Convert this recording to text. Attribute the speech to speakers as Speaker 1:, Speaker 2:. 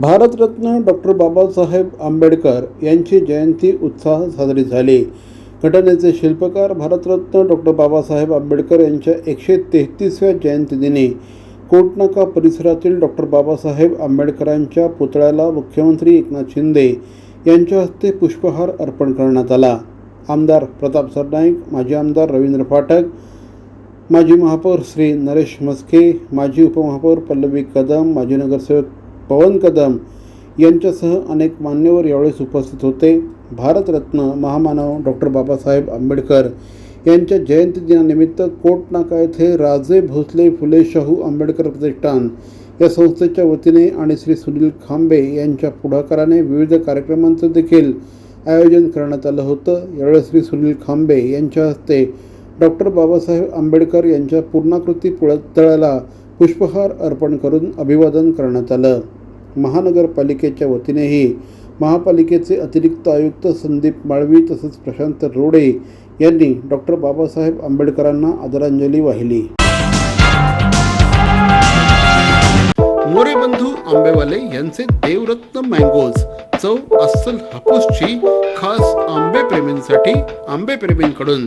Speaker 1: Bharat Ratna doctor Babasaheb Ambedkar यांची जयंती उत्साहात साजरी झाली. घटनेचे शिल्पकार भारतरत्न डॉक्टर बाबासाहेब आंबेडकर यांच्या एकशे तेहतीसव्या जयंतीदिनी कोटनाका परिसरातील डॉक्टर बाबासाहेब आंबेडकरांच्या पुतळ्याला मुख्यमंत्री एकनाथ शिंदे यांच्या हस्ते पुष्पहार अर्पण करण्यात आला. आमदार प्रताप सरनाईक माजी आमदार रवींद्र फाटक माजी महापौर श्री नरेश मस्के माजी उपमहापौर पल्लवी कदम माजी नगरसेवक पवन कदम यांच्यासह अनेक मान्यवर यावेळेस उपस्थित होते. भारतरत्न महामानव डॉक्टर बाबासाहेब आंबेडकर यांच्या जयंती दिनानिमित्त कोटनाका येथे राजे भोसले फुले शाहू आंबेडकर प्रतिष्ठान या संस्थेच्या वतीने आणि श्री सुनील खांबे यांच्या पुढाकाराने विविध कार्यक्रमांचं देखील आयोजन करण्यात आलं होतं. यावेळी श्री सुनील खांबे यांच्या हस्ते डॉक्टर बाबासाहेब आंबेडकर यांच्या पूर्णाकृती पुतळ्याला पुष्पहार अर्पण करून अभिवादन करण्यात आलं. महानगरपालिकेच्या वतीनेही महापालिकेचे अतिरिक्त आयुक्त संदीप माळवी तसंच प्रशांत रोडे यांनी डॉक्टर बाबासाहेब आंबेडकरांना आदरांजली वाहिली. मोरे बंधू आंबेवाले यांचे देवरत्न मँगोज चव अस्सल हापूसची खास आंबे प्रेमींसाठी आंबे प्रेमींकडून